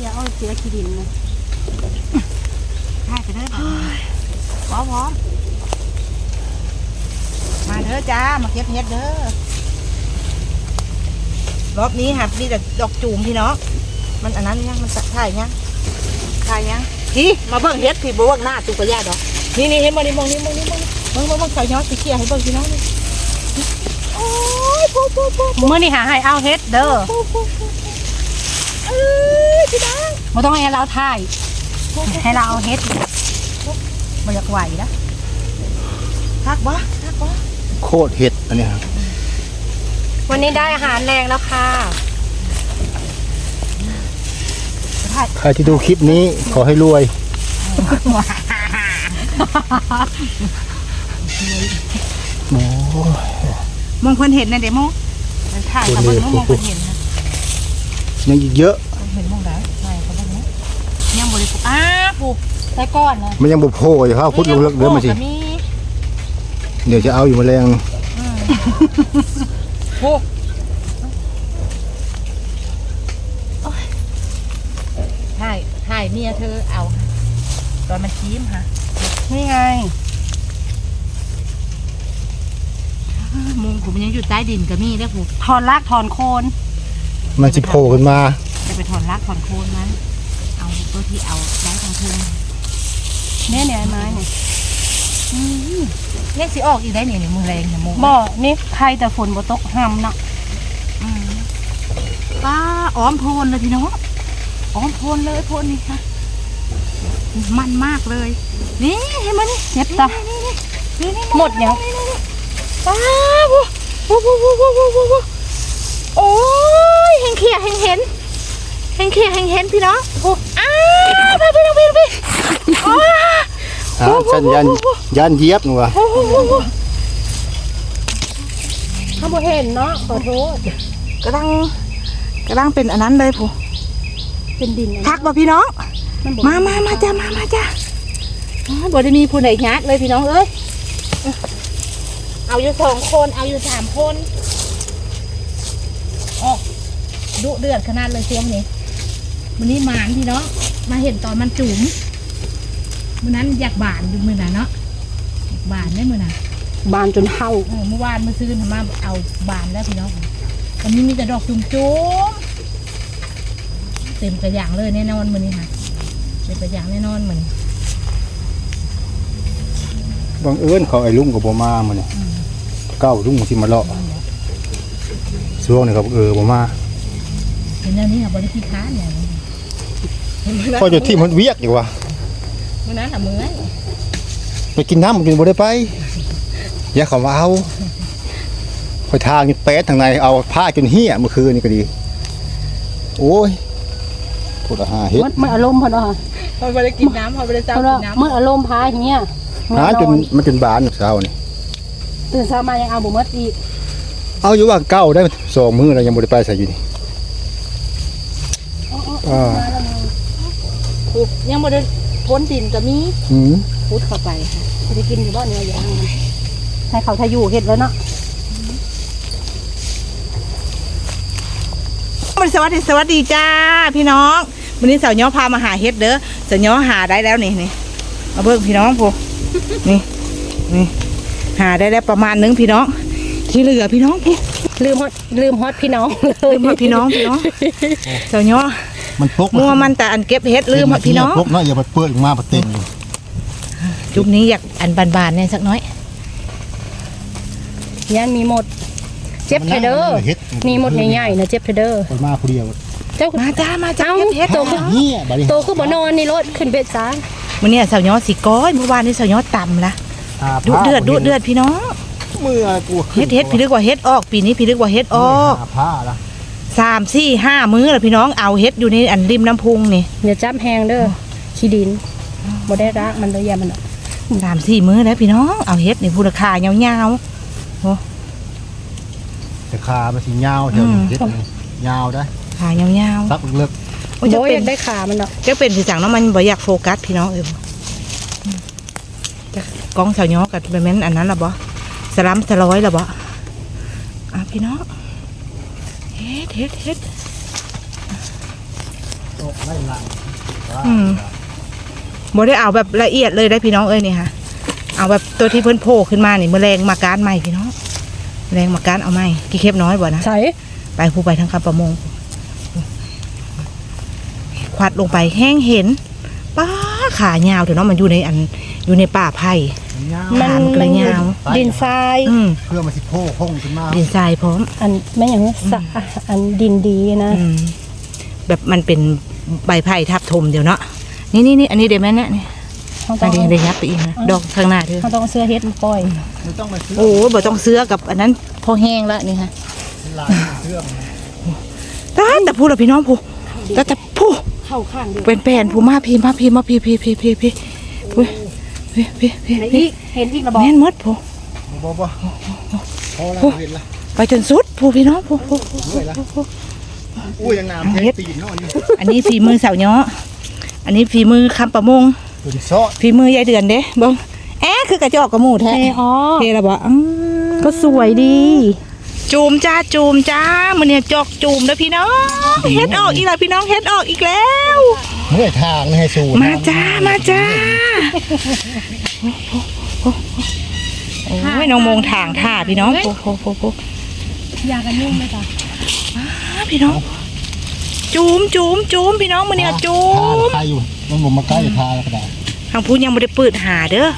สียอ้อยเสียขี้ดินเลยใช่ไปเด้อพร้อมพร้อมมาเด้อจ้า มาเก็บเห็ดเด้อ รอบนี้หัดมีแต่ดอกจูมพี่น้องมันอันนั้นยังมันถ่ายยังถ่ายยังพี่มาเบิ่งเห็ดพี่บวกหน้าตุกระยาดอก นี่นี่เห็นบ่นี่มองนี่มองนี่มองนี่มองมองมองใส่ย้อนสีเขียวให้เบิ่งพี่น้องนี่โอ้ยโป๊ะโป๊ะโป๊ะมื้อนี้หาให้เอาเฮ็ดเด้อโป๊ะโป๊ะโป๊ะเอ้ย พี่น้องบ่ต้องให้เราถ่าย ให้เราเอาเฮ็ดบ่อยากไหวนะทักบ่ทักบ่โคตรเห็ดอันเนี้ยครับวันนี้ได้อาหารแรงแล้วค่ะถ่ายใครที่ดูคลิปนี้ขอให้รวย โอ้มองเพิ่นเห็นนะเดี๋ยวมองถ่ายกับเบิ่งมองเพิ่นเห็นนะยังอีกเยอะเห็นมองได้ ริสุทธิ์อ้าปลูกใส่ก้อนนะมันยังบุโผล่อยู่ครับพุดลงเลิกเดือมาสิ มีเดี๋ยวจะเอาอยู่แมลงโอ้ถ่ายถ่ายเมียเธอเอาตอนมันชี้มฮะนี่ไงมุงผมยังอยู่ใต้ดินก็มีได้อผูถอนรากถอนโคนมันสิโผล่ขึ้นมา จะไปถอนรากถอนโคนมันเอา วที่เอาไม้ทั้งคืนแม่เนี่ยไม้เนี่ยเนี่ยสิออกอีกได้เนี่นี่มือแรงเนี่ยมือบ่นี่ใครแต่ฝนบ่ตกห้าเนาะป้าอ้อมโพนเลยพี่น้องอ้อมโพนเลยโพนนี่ค่ะ มันมากเลย นี่เห็นมันเจ็บตาหมดยังป้าบูบูบูบูบูบูโอ้ยเห็นเขียเห็นเห็น เห็นเขียเห็นเห็นพี่น้องโอ้อ้าวไปพี่น้องพี่น้องพี่อ้าอ่าฉันยันยันเหยียบหนูวะโอ้โหโอ้โหเขาบ่เห็นเนาะขอโทษกำลังกำลังเป็นอันนั้นเลยผู้เป็นดินอันทักบ่พี่น้องนบ่มามามาจ้ามามาจ้าอ๋อบ่ได้มีผู้ใดยัดเลยพี่น้องเอ้ยเอาอยู่สองคนเอาอยู่สามคนออกดุเดือดขนาดเลยช่วงนี้ วันนี้หมานพี่น้องมาเห็นตอนมันจุ๋มมื่อนั้นอยากบานอยู่มือน่ะเนาะอยากบานได้มือน่ะบานจนเห่าเออเมื่อวานเมื่อซื้อทำมาเอาบานแล้วพี่น้องวันนี้มีแต่ดอกจุ๋มจุ๋มเต็มกระอย่างเลยแน่นอนมือนี้ค่ะเต็มกระอย่างแน่นอนมือนี้บังเอิญเขาไอ้ลุงกับบ่มามื้อนี้เก้าลุงสิมาเลาะช่วงนี้ครับเออบ่มาเห็นแล้วนี่ค่ะบริธีค้าเนี่ย พออยู่ที่มันเวียกอยู่ว่ะเมื่อนั้นอะเมื่อยไปกินน้ำมันกินบ่ได้ไปอย่าเขามาเอาคอยทางนี่แป๊ดทางในเอาผ้าจนเหี้ยเมื่อคืนนี่ก็ดี โอ้ยพูดอาหาเฮ็ดมันมันอารมณ์เพิ่นว่าพอไปได้กินน้ำพอไปได้เจ้าเพิ่นว่ากินน้ำมันอารมณ์พาอย่างเงี้ยหาจนมันจนบานเช้านี่ตื่นเช้ามายังเอาบ่หมดอีกเอาอยู่ว่าเก้าได้สองมื้อแล้วยังบ่ได้ไปใส่อยู่นี่อ่า ปุ๊บยังบ่ได้พ้นดินก็มีอืมพุดเข้าไปค่ะสิได้กินอยู่บ่เนื้อย่างมันให้เขาทาอยู่เฮ็ดแล้วเนาะสวัสดีสวัสดีจ้าพี่น้องวันนี้สาวย้อพามาหาเฮ็ดเด้อสาวย้อหาได้แล้วนี่นี่มาเบิ่งพี่น้องพูนี่นี่หาได้แล้วประมาณนึงพี่น้อง ที่เหลือพี่น้องพูลืมฮอดลืมฮอดพี่น้องเลย ลืมหมดพี่น้องพี่น้องสาวย้อ มันพกมัวมันแต่อันเก็บเฮ็ดลืมหมดพี่น้องพกเนาะอย่าไปเปิดออกมาบ่เต็มอยู่จุดนี้อยากอันบานๆเนี่ยสักน้อยยันมีหมด เจ็บเทเด้อเฮ็ดมีหมดใหญ่ๆนะเจ็บเทเด้อคนมาผู้เดียวเจ้ามาจ้ามาจ้าเอ้าเก็บเฮ็ดโตขึ้นเหี้ยบัดนี้โตคือบ่นอนนี่รถขึ้นเบ็ดซาวันนี้สาวย้อสีก้อยเมื่อวานนี้สาวย้อต่ำละดุเดือดดุเดือดพี่น้องมือกูเฮ็ดเฮ็ดพี่ลึกว่าเฮ็ดออก ปีนี้พี่ลึกว่าเฮ็ดออกหาผ้าละ สามสี่ห้ามื้อแล้วพี่น้องเอาเฮ็ดอยู่ในอันริมน้ำพุงนี่อย่าจับแหงเด้อขี้ดินบ่ได้รักมันเลยอย่ามันอะสามสี่มื้อแล้วพี่น้องเอาเฮ็ดนี่พูราคายาวแต่ขามันสิยาวเท่านี้เฮ็ดนี่ยาวได้ๆขายาวซักเลิกๆโอ้ยจะบ่อเป็ยานกได้ขามันดอกจะเป็นสิจังเนาะมันบ่อยากโฟกัสพี่น้องเออจะกล้องสาวย้อกับแบบนั้นอันนั้นล่ะบ่สลัมสลอยล่ะบ่อะพี่น้อง เฮ็ดเฮ็ดเฮ็ดอืมบ่ได้เอาแบบละเอียดเลยได้พี่น้องเอ้ยนี่ค่ะ เอาแบบตัวที่เพิ่นโผล่ขึ้นมานี่แมลงมาการใหม่พี่น้องแมลงมาการเอาใหม่กี่เข้มน้อยบ่นะใส่ไปผู้ไปทางคำประมงควัดลงไปแห้งเห็นป้าขายาวเถอะเนาะมันอยู่ในอันอยู่ในป่าไผ่ มันมันกระยาว ดินทรายอืมเพื่อมาสิโพคงขึ้นมาดินทรายพร้อม อันไม่อย่างสะอันดินดีนะอืมแบบมันเป็นใบไผ่ทับถมเดี๋ยวเนาะนี่นี่นี่อันนี้เดี๋ยวแม่เนี่ยนี่เขาต้อัอนงนี้เดี๋ยวยับไปอีกนะดอกข้างหน้าเธอเขาต้องเอาเสื้อเฮ็ดมาปล่อยไม่ต้องมาซื้อโอ้ยบ่ต้องเสื้อกับอันนั้นพอแห้งแล้วนี่ค่ะลายเสื้อมันตาแต่พูดละพี่น้องผู้แต่แต่ผู้เข้าข้างดูเป็นแผ่นผู้มาพี่มาพี่มาพี่พี่พี่พี่พี่พี่ พี่พี่พี่ไหนพี่อีกเห็นอีกระบอกแม่นหมดผู้บ่บ่พอแล้วเห็นละไปจนสุดผู้พี่น้องผู้ผู้ผู้ด้วยละผู้อุ้ยยังน้ำแท้ตีนเนาะนี่อันนี้ฝีมือสาวเนาะอันนี้ฝีมือคำประมงตัวที่ซอฝีมือยายเดือนเด้เบิ่งแอะคือกระจอกกระหมูแท้เทอ๋อเทละบ่อืมก็สวยดี จูมจ้าจูมจ้ามื้อนี้จอกจูมเด้อพี่น้องเฮ็ดออกอีกแล้วพี่น้องเฮ็ดออกอีกแล้ว เมื่อยทางให้สู้มาจ้ามาจ้าโอ้ยน้องมงทางท่าพี่น้องโอ้โหโอ้โหอยากกันยุ่งไหมจ๊ะพี่น้องจูมจูมจูมพี่น้องมื้อนี้จูทามใครอยู่มันบ่มาใกล้ทาแล้วก็ได้ทางพูดยังไม่ได้เปิดหาเด้อ